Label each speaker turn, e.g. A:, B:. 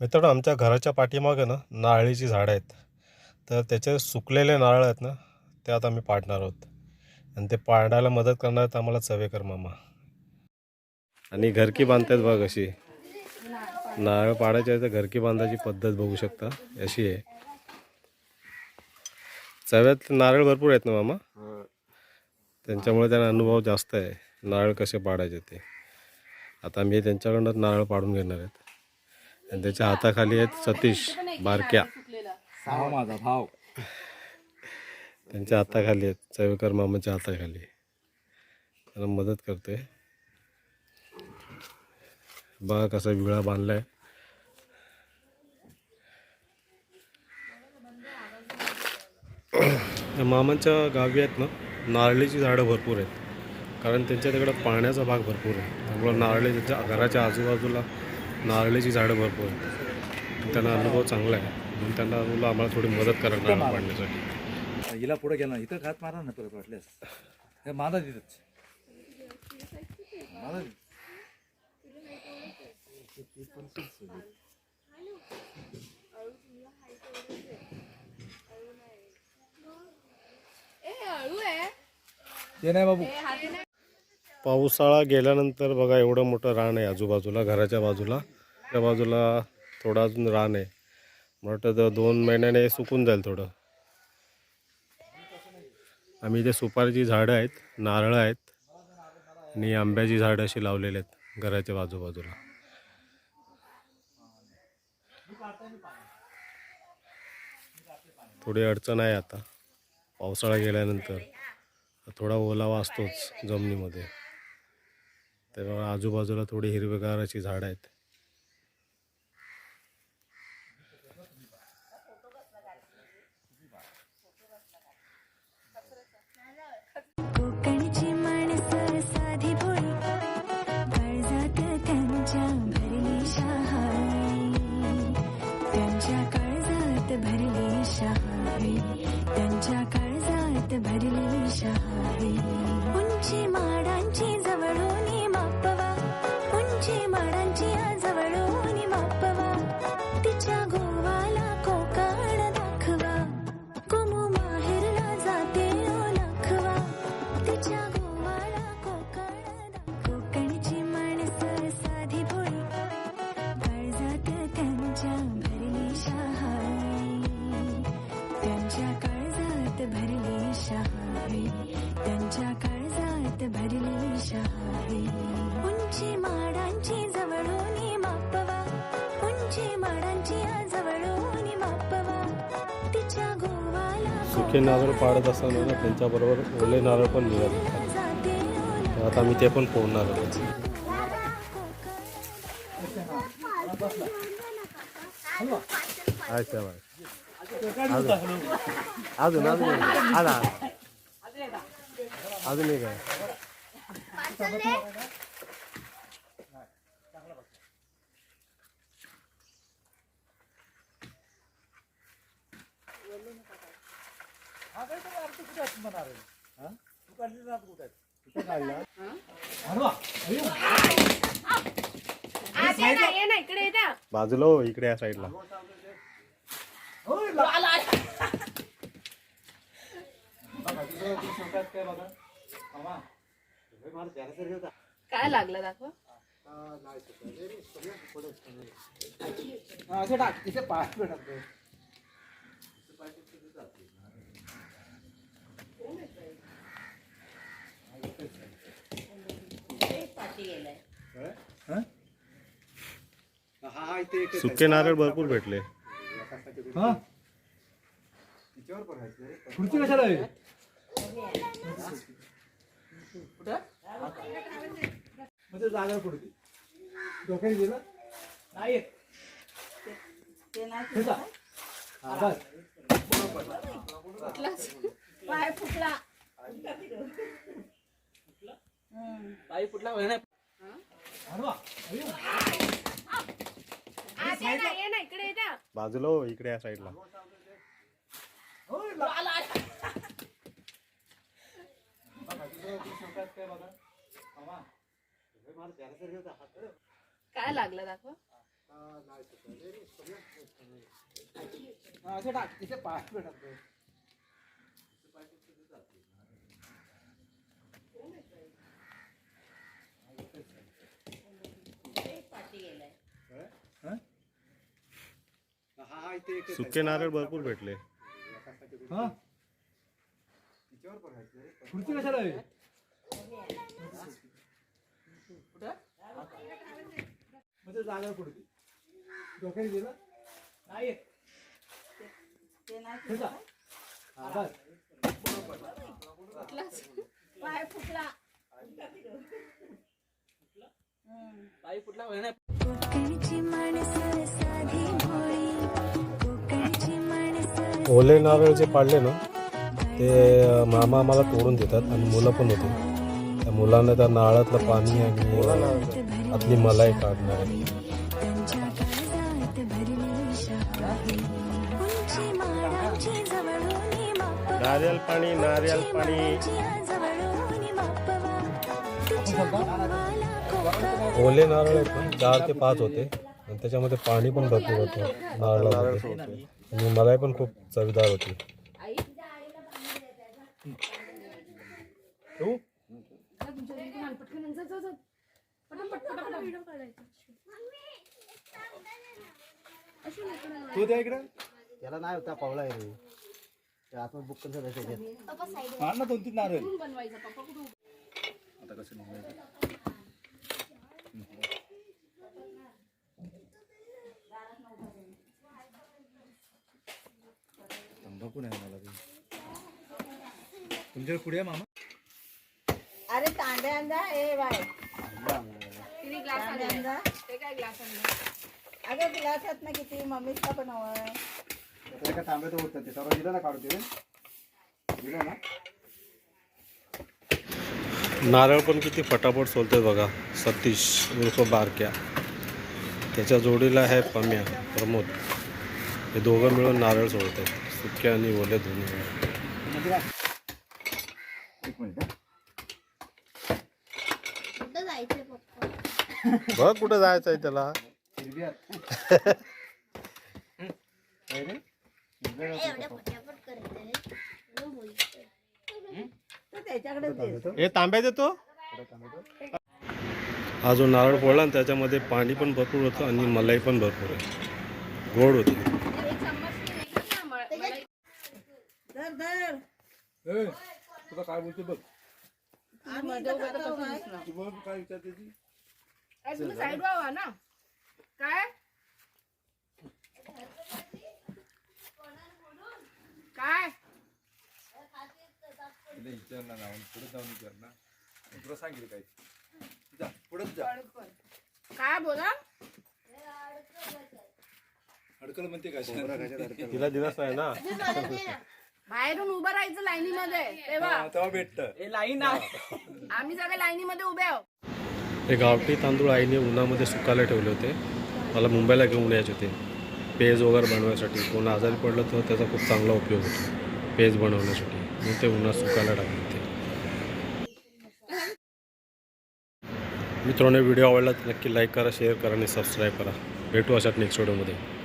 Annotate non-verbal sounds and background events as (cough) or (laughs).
A: मित्रांनो आमच्या घराच्या पाठीमागं ना नारळीची झाडं आहेत. तर त्याचे सुकलेले नारळ आहेत ना ते आता आम्ही पाडणार आहोत. आणि ते पाडायला मदत करणार आहेत आम्हाला चवेकर मामा. आणि घरकी बांधतात बघ अशी. नारळ पाडायचे आहे तर घरकी बांधायची पद्धत बघू शकता. अशी आहे. चव्यात नारळ भरपूर आहेत ना मामा? त्यांच्यामुळे त्यांना अनुभव जास्त आहे. नारळ कसे पाडायचे ते. आता मी त्यांच्याकडनं नारळ पाडून घेणार आहेत. आणि त्याच्या हाताखाली आहेत सतीश बारक्या.
B: भाव माझा भाव.
A: त्यांच्या हाताखाली आहेत चवेकर मामाच्या हाताखाली. त्यांना मदत करते बघा कसा विळा बांधलाय. मामांच्या गावी आहेत ना नारळीची झाडं भरपूर आहेत. कारण त्यांच्या तिकडं पाण्याचा भाग भरपूर आहे. त्यामुळं नारळी त्यांच्या घराच्या आजूबाजूला नारळीची झाडं भरपूर आहेत. त्यांना अनुभव चांगला आहे. म्हणून त्यांना आम्हाला थोडी मदत करा नारळ पाडण्यासाठी.
B: हिला पुढे गेला इथं घात मारा ना परत वाटल्यास. हे माझा तिथंच. ते नाही बाबू.
A: पावसाळा गेल्यानंतर बघा एवढं मोठं रान आहे आजूबाजूला घराच्या बाजूला. त्या बाजूला थोडं अजून रान आहे. मला वाटतं तर दोन महिन्याने सुकून जाईल थोडं. आम्ही इथे सुपारीची झाडं आहेत नारळं आहेत आणि आंब्याची झाडं अशी लावलेली आहेत घराच्या बाजूबाजूला. थोडी अडचण आहे आता. पावसाळा गेल्यानंतर. थोडा ओलावा असतोच जमिनीमध्ये. त्यामुळे आजूबाजूला थोडी हिरवेगार अशी झाडं आहेत. सुखे नारळ पाडत असताना ना त्यांच्याबरोबर ओले नारळ पण निघाले. आता आम्ही ते पण फोडणार आहोत अच्छा अजून अजून. अजून एक आहे. बाजूला हो इकडे या साईडला
C: काय लागलं दाखव
B: असं टाक तिथे पाच मिनिट हा इथे एक
A: सुके नारळ भरपूर भेटले.
B: हा? खुर्ची कशाला आहे? म्हणजे जागा खुर्ची डोक्याने गेलं? नाही. हा, बस.
C: पाय फुटला.
A: बाजूला हो इकडे या साईडला.
B: काय बघा. मामा, हे मला त्याला जर घेऊन जा, हात-
C: काय लागलं दाखव
A: सुके नारळ भरपूर भेटले.
B: हा? खुर्ची कशाला म्हणजे जागा नाही. हे. हा.
C: पाय फुटला.
D: कोकणची माणसं साधी भोळी कोकणची माणसं
A: ओले नारळ जे पाडले ना ते मामा आम्हाला तोडून देतात आणि मुलं पण होते. त्या मुलांना त्या नारळातलं पाणी आणि आतली मलाई काढणार. आहे नारियल पाणी नारियल पाणी. ओले नारळ चार ते पाच होते. आणि त्याच्यामध्ये पाणी पण भरपूर होतं नारळामध्ये. आणि मलाई पण खूप चवीदार होती.
B: ठेवू?
C: पटकन जा, जा, जा. पटापट, पटापट व्हिडिओ काढायचा
B: तू द्या इकडे.
E: त्याला नाही होता पावला आहे रे. ते आतमध्ये बुक कसं त्याच्यात
B: मार ना दोन तीन नारळ आता कसं तंबाखू नाही मला ते. तुमच्याकडे पुढे आहे मामा?
F: अरे तांब्या आणजा ए बाय
C: तिने ग्लास
F: तांब्या
C: आणला.
F: आणजा
C: ते काय ग्लास आणला?
F: अगं ग्लासात ना किती? मम्मीचा पण हवं
E: त्याला काय तांब्यात होतं? ते सर्व दिलं ना काढून ते दिलं ना?
A: नारळ पण किती फटाफट सोलते बघा. सतीश उर्फ बारक्या. त्याच्या जोडीला आहे पम्या प्रमोद. हे दोघं मिळून नारळ सोडतात सुके आणि ओले दोन्ही
E: एक मिनिट
A: बघ कुठं जायचं आहे. त्याला हे तांब्या देतो. हा जो नारळ फोडला ना त्याच्यामध्ये पाणी पण भरपूर होतं आणि मलाई पण भरपूर आहे. गोड होती
C: एक चम्मच एकच ना म- मलाई
F: धर धर
B: ए, तुला काय बोलते बघ. तू काय विचारते ती.
C: तुम्ही साईड व्हावा ना. काय? काय?
B: तिला विचार ना जाऊन पुढे जाऊन विचार ना मी तुला सांगितलं काय जा पुढेच जा.
C: काय बोला?
B: अडकल म्हणते काय
A: तिला दिलाच (laughs) नाही ना
C: बाहेरून उभं राहायचं लाईनीमध्ये. तेव्हा.
B: तेव्हा. भेटत.
C: आम्ही सगळे लाईनीमध्ये उभे आहोत.
A: हे गावठी तांदूळ आईने उन्हामध्ये सुकायला ठेवले होते. मला मुंबईला घेऊन यायचे होते. पेज वगैरे बनवायसाठी. कोण आजारी पडलं तर त्याचा खूप चांगला उपयोग होतो. पेज बनवण्यासाठी. मी ते उन्हात सुकायला टाकले होते. मित्रांनो व्हिडिओ आवडला तर नक्की लाईक करा शेअर करा आणि सबस्क्राईब करा. भेटू अशात नेक्स्ट व्हिडिओमध्ये